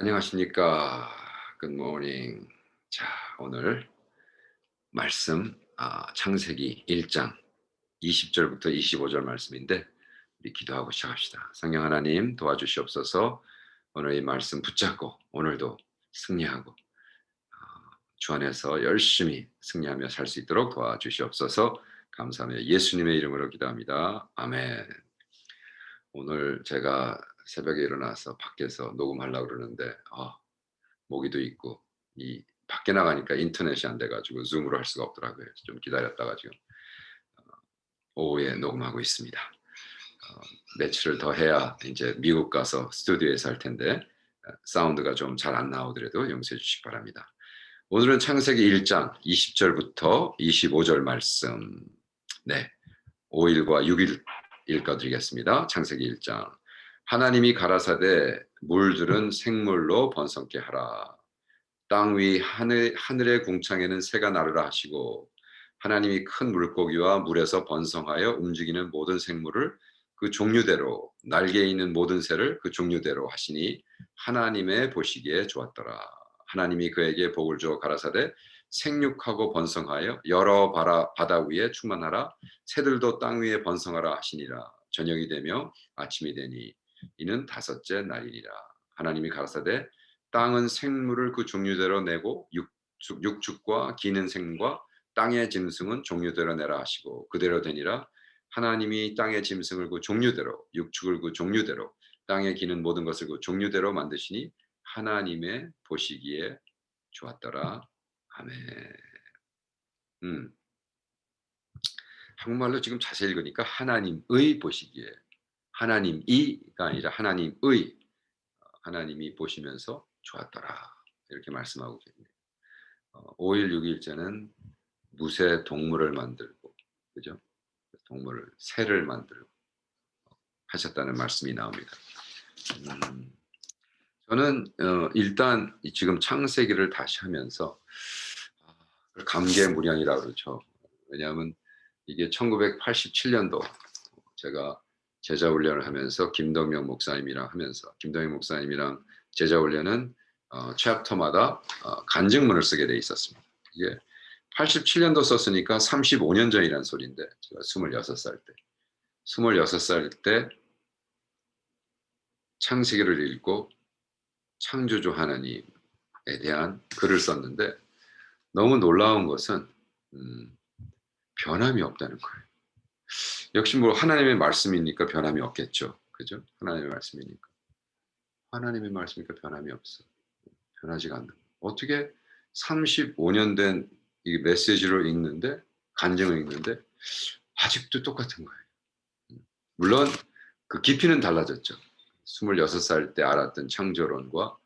안녕하십니까. 굿모닝. 자, 오늘 말씀 아, 창세기 1장 20절부터 25절 말씀인데 우리 기도하고 시작합시다. 성령 하나님 도와주시옵소서. 오늘 이 말씀 붙잡고 오늘도 승리하고 아, 주 안에서 열심히 승리하며 살 수 있도록 도와주시옵소서. 감사하며 예수님의 이름으로 기도합니다. 아멘. 오늘 제가 새벽에 일어나서 밖에서 녹음하려고 그러는데 아, 모기도 있고 이 밖에 나가니까 인터넷이 안 돼가지고 줌으로 할 수가 없더라고요. 좀 기다렸다가 지금 어, 오후에 녹음하고 있습니다. 어, 며칠을 더 해야 이제 미국 가서 스튜디오에서 할 텐데 어, 사운드가 좀 잘 안 나오더라도 용서해 주시기 바랍니다. 오늘은 창세기 1장 20절부터 25절 말씀 네 5일과 6일 읽어드리겠습니다. 창세기 1장 하나님이 가라사대 물들은 생물로 번성케 하라. 땅 위 하늘, 하늘의 궁창에는 새가 나르라 하시고 하나님이 큰 물고기와 물에서 번성하여 움직이는 모든 생물을 그 종류대로 날개에 있는 모든 새를 그 종류대로 하시니 하나님의 보시기에 좋았더라. 하나님이 그에게 복을 주어 가라사대 생육하고 번성하여 여러 바라, 바다 위에 충만하라 새들도 땅 위에 번성하라 하시니라 저녁이 되며 아침이 되니 이는 다섯째 날이니라. 하나님이 가라사대 땅은 생물을 그 종류대로 내고 육축, 육축과 기는 생과 땅의 짐승은 종류대로 내라 하시고 그대로 되니라. 하나님이 땅의 짐승을 그 종류대로 육축을 그 종류대로 땅에 기는 모든 것을 그 종류대로 만드시니 하나님의 보시기에 좋았더라. 아멘. 음. 한국말로 지금 자세히 읽으니까 하나님의 보시기에 하나님이가 아니라 하나님의 어, 하나님이 보시면서 좋았더라 이렇게 말씀하고 계십니다. 5일 어, 6일째는 무쇠 동물을 만들고 그죠? 동물을 새를 만들고 하셨다는 말씀이 나옵니다. 음, 저는 어, 일단 지금 창세기를 다시 하면서 아, 감개무량이라고 그러죠. 왜냐하면 이게 1987년도 제가 제자 훈련을 하면서 김동명 목사님이랑 하면서 김동명 목사님이랑 제자 훈련은 어, 챕터마다 어, 간증문을 쓰게 돼 있었습니다. 이게 87년도 썼으니까 35년 전이란 소리인데 제가 26살 때 26살 때 창세기를 읽고 창조주 하나님에 대한 글을 썼는데 너무 놀라운 것은 음, 변함이 없다는 거예요. 역시 뭐 하나님의 말씀이니까 변함이 없겠죠. 그죠? 하나님의 말씀이니까. 하나님의 말씀이니까 변함이 없어. 변하지가 않는. 어떻게 35년 된 이 메시지를 읽는데 간증을 읽는데 아직도 똑같은 거예요. 물론 그 깊이는 달라졌죠. 26살 때 알았던 창조론과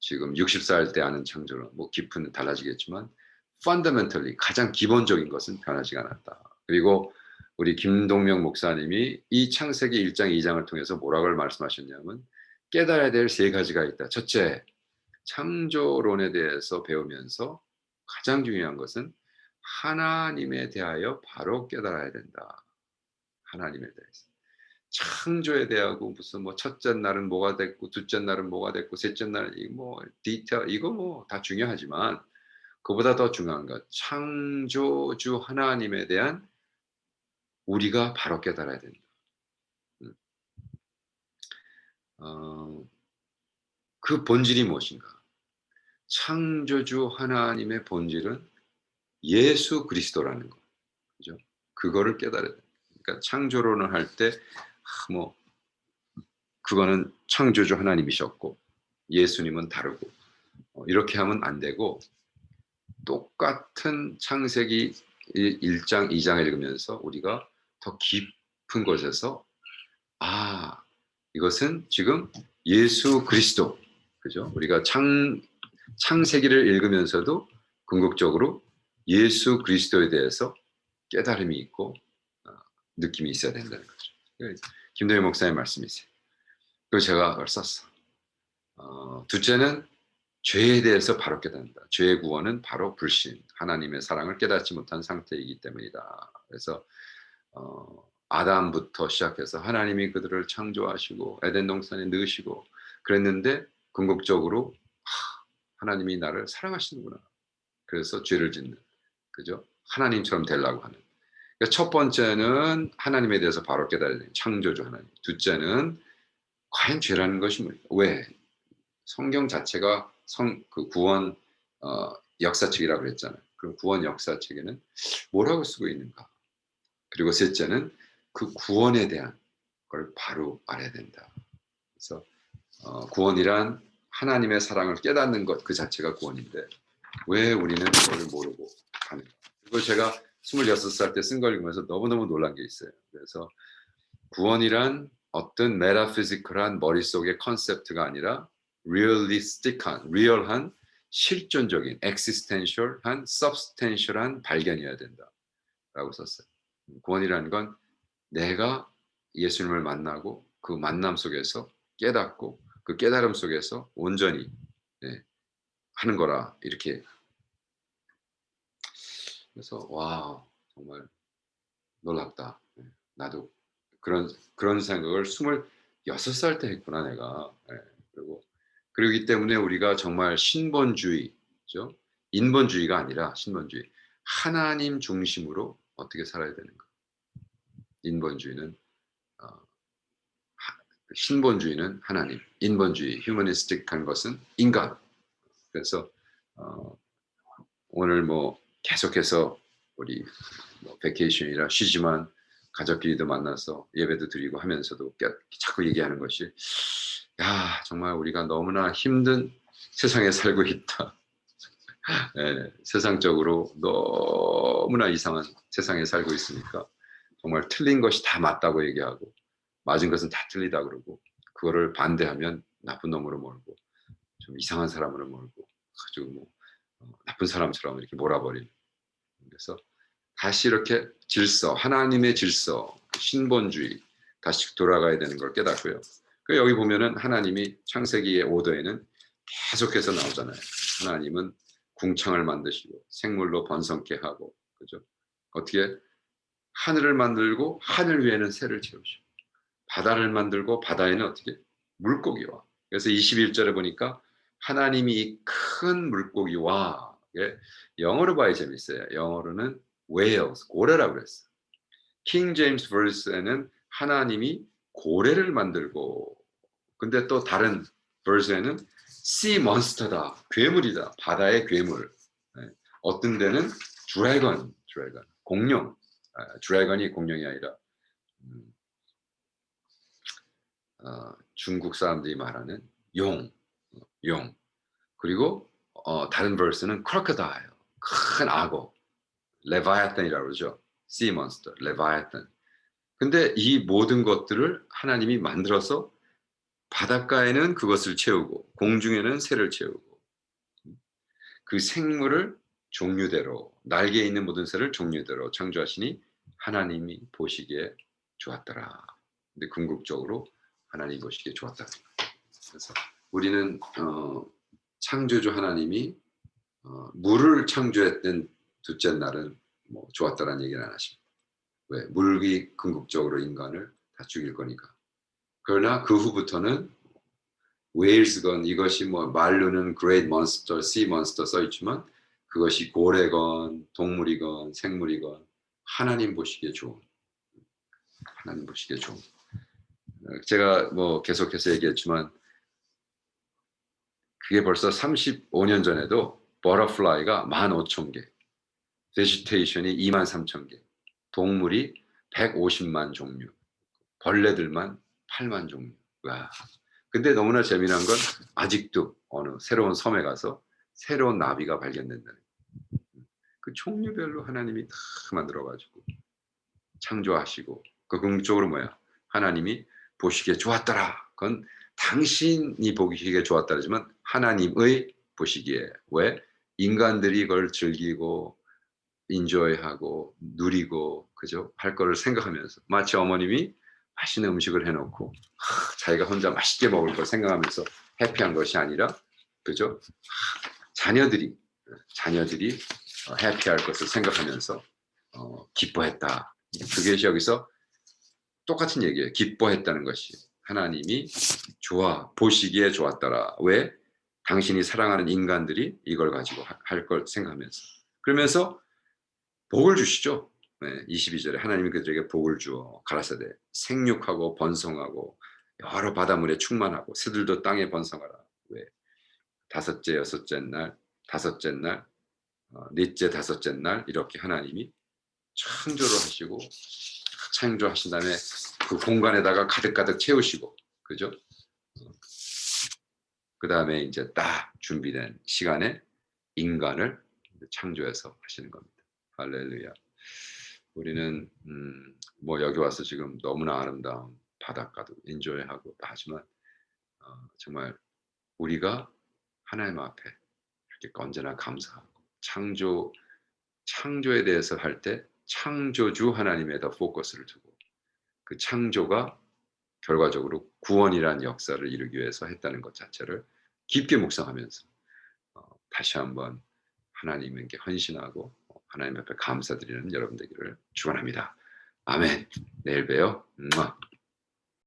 지금 60살 때 아는 창조론, 뭐 깊이는 달라지겠지만 fundamentally 가장 기본적인 것은 변하지 않았다. 그리고 우리 김동명 목사님이 이 창세기 1장 2장을 통해서 뭐라고 말씀하셨냐면 깨달아야 될 세 가지가 있다. 첫째, 창조론에 대해서 배우면서 가장 중요한 것은 하나님에 대하여 바로 깨달아야 된다. 하나님에 대해서. 창조에 대하고 무슨 뭐 첫째 날은 뭐가 됐고 둘째 날은 뭐가 됐고 셋째 날은 뭐 디테일 이거 뭐 다 중요하지만 그보다 더 중요한 것 창조주 하나님에 대한 우리가 바로 깨달아야 된다. 음. 어, 그 본질이 무엇인가? 창조주 하나님의 본질은 예수 그리스도라는 거. 그죠? 그거를 깨달아야 돼. 그러니까 창조론을 할 때, 아, 뭐, 그거는 창조주 하나님이셨고, 예수님은 다르고, 어, 이렇게 하면 안 되고, 똑같은 창세기 1장, 2장을 읽으면서 우리가 더 깊은 곳에서 아 이것은 지금 예수 그리스도 그죠? 우리가 창 창세기를 읽으면서도 궁극적으로 예수 그리스도에 대해서 깨달음이 있고 어, 느낌이 있어야 된다는 거죠. 김도희 목사의 말씀이세요. 그리고 제가 썼어. 어, 둘째는 죄에 대해서 바로 깨닫는다. 죄의 구원은 바로 불신, 하나님의 사랑을 깨닫지 못한 상태이기 때문이다. 그래서 어, 아담부터 시작해서 하나님이 그들을 창조하시고 에덴 동산에 넣으시고 그랬는데 궁극적으로 하, 하나님이 나를 사랑하시는구나. 그래서 죄를 짓는 그죠? 하나님처럼 되려고 하는. 그러니까 첫 번째는 하나님에 대해서 바로 깨달아야 되는 창조주 하나님. 둘째는 과연 죄라는 것이 뭘까? 왜? 성경 자체가 성 그 구원 어, 역사책이라고 그랬잖아요. 그럼 구원 역사책에는 뭐라고 쓰고 있는가? 그리고 셋째는 그 구원에 대한 걸 바로 알아야 된다. 그래서 어, 구원이란 하나님의 사랑을 깨닫는 것 그 자체가 구원인데 왜 우리는 그걸 모르고 가는가? 그리고 제가 26살 때 쓴 걸 읽으면서 너무너무 놀란 게 있어요. 그래서 구원이란 어떤 메타피지컬한 머릿속의 컨셉트가 아니라 리얼리스틱한, 리얼한 실존적인, 엑시스텐셜한, 서브스텐셜한 발견이어야 된다 라고 썼어요. 구원이라는 건 내가 예수님을 만나고 그 만남 속에서 깨닫고 그 깨달음 속에서 온전히 네, 하는 거라 이렇게 그래서 와 정말 놀랍다. 네, 나도 그런 그런 생각을 26살 때 했구나 내가. 네, 그리고 그러기 때문에 우리가 정말 신본주의죠. 인본주의가 아니라 신본주의. 하나님 중심으로 어떻게 살아야 되는가. 인본주의는 어, 하- 신본주의는 하나님, 인본주의, 휴머니스틱한 것은 인간. 그래서 어, 오늘 뭐 계속해서 우리 뭐 베케이션이라 쉬지만 가족끼리도 만나서 예배도 드리고 하면서도 깨- 자꾸 얘기하는 것이 야 정말 우리가 너무나 힘든 세상에 살고 있다. 예, 세상적으로 너무나 이상한 세상에 살고 있으니까 정말 틀린 것이 다 맞다고 얘기하고 맞은 것은 다 틀리다 그러고 그거를 반대하면 나쁜 놈으로 몰고 좀 이상한 사람으로 몰고 아주 뭐 어, 나쁜 사람처럼 이렇게 몰아버리는 그래서 다시 이렇게 질서 하나님의 질서 그 신본주의 다시 돌아가야 되는 걸 깨닫고요. 그 여기 보면은 하나님이 창세기의 오더에는 계속해서 나오잖아요. 하나님은 궁창을 만드시고 생물로 번성케 하고 그죠? 어떻게 하늘을 만들고 하늘 위에는 새를 채우시고 바다를 만들고 바다에는 어떻게? 물고기와. 그래서 21절에 보니까 하나님이 이 큰 물고기와 예, 영어로 봐야 재밌어요. 영어로는 whales 고래라고 그랬어요. 킹 제임스 버스에는 하나님이 고래를 만들고 근데 또 다른 버스에는 sea monster다 괴물이다 바다의 괴물. 예, 어떤 데는 드래건 드래건 공룡 아, 드래건이 공룡이 아니라 음, 어, 중국 사람들이 말하는 용, 어, 용. 그리고 어, 다른 verse는 crocodile, 큰 악어, 레바이아탄이라고 그러죠. sea monster, 레바이아탄. 근데 이 모든 것들을 하나님이 만들어서 바닷가에는 그것을 채우고 공중에는 새를 채우고 그 생물을 종류대로 날개에 있는 모든 새를 종류대로 창조하시니 하나님이 보시기에 좋았더라. 근데 궁극적으로 하나님 보시기에 좋았다. 그래서 우리는 어, 창조주 하나님이 어, 물을 창조했던 둘째 날은 뭐 좋았다라는 얘기는 안 하십니다. 왜? 물이 궁극적으로 인간을 다 죽일 거니까. 그러나 그 후부터는 웨일스건 이것이 뭐 말로는 great monster, sea monster 써 있지만 그것이 고래건 동물이건 생물이건 하나님 보시기에 좋은 하나님 보시기에 좋은 어, 제가 뭐 계속해서 얘기했지만 그게 벌써 35년 전에도 버터플라이가 15,000개, 베지테이션이 23,000개, 동물이 150만 종류, 벌레들만 8만 종류. 와. 근데 너무나 재미난 건 아직도 어느 새로운 섬에 가서 새로운 나비가 발견된다는. 그 종류별로 하나님이 다 만들어가지고 창조하시고 그 궁극적으로 뭐야? 하나님이 보시기에 좋았더라. 그건 당신이 보기에 좋았다 그러지만 하나님의 보시기에. 왜? 인간들이 그걸 즐기고 인조이하고 누리고 그죠? 할 거를 생각하면서. 마치 어머님이 맛있는 음식을 해놓고 하, 자기가 혼자 맛있게 먹을 걸 생각하면서 해피한 것이 아니라 그죠? 하, 자녀들이 자녀들이 어, 해피할 것을 생각하면서 어, 기뻐했다 그게 여기서 똑같은 얘기예요 기뻐했다는 것이 하나님이 좋아 보시기에 좋았더라. 왜? 당신이 사랑하는 인간들이 이걸 가지고 할 걸 생각하면서 그러면서 복을 주시죠. 네, 22절에 하나님이 그들에게 복을 주어 가라사대 생육하고 번성하고 여러 바닷물에 충만하고 새들도 땅에 번성하라. 왜? 다섯째 여섯째 날 다섯째 날 어, 넷째 다섯째 날 이렇게 하나님이 창조를 하시고 창조하신 다음에 그 공간에다가 가득가득 채우시고 그죠? 그 다음에 이제 딱 준비된 시간에 인간을 창조해서 하시는 겁니다. 할렐루야. 우리는 음, 뭐 여기 와서 지금 너무나 아름다운 바닷가도 인조해하고 하지만 어, 정말 우리가 하나님 앞에 이렇게 언제나 감사하고 창조 창조에 대해서 할 때 창조주 하나님에다 포커스를 두고 그 창조가 결과적으로 구원이란 역사를 이루기 위해서 했다는 것 자체를 깊게 묵상하면서 어, 다시 한번 하나님에게 헌신하고 어, 하나님 앞에 감사드리는 여러분 되기를 축원합니다. 아멘. 내일 봬요. 음악.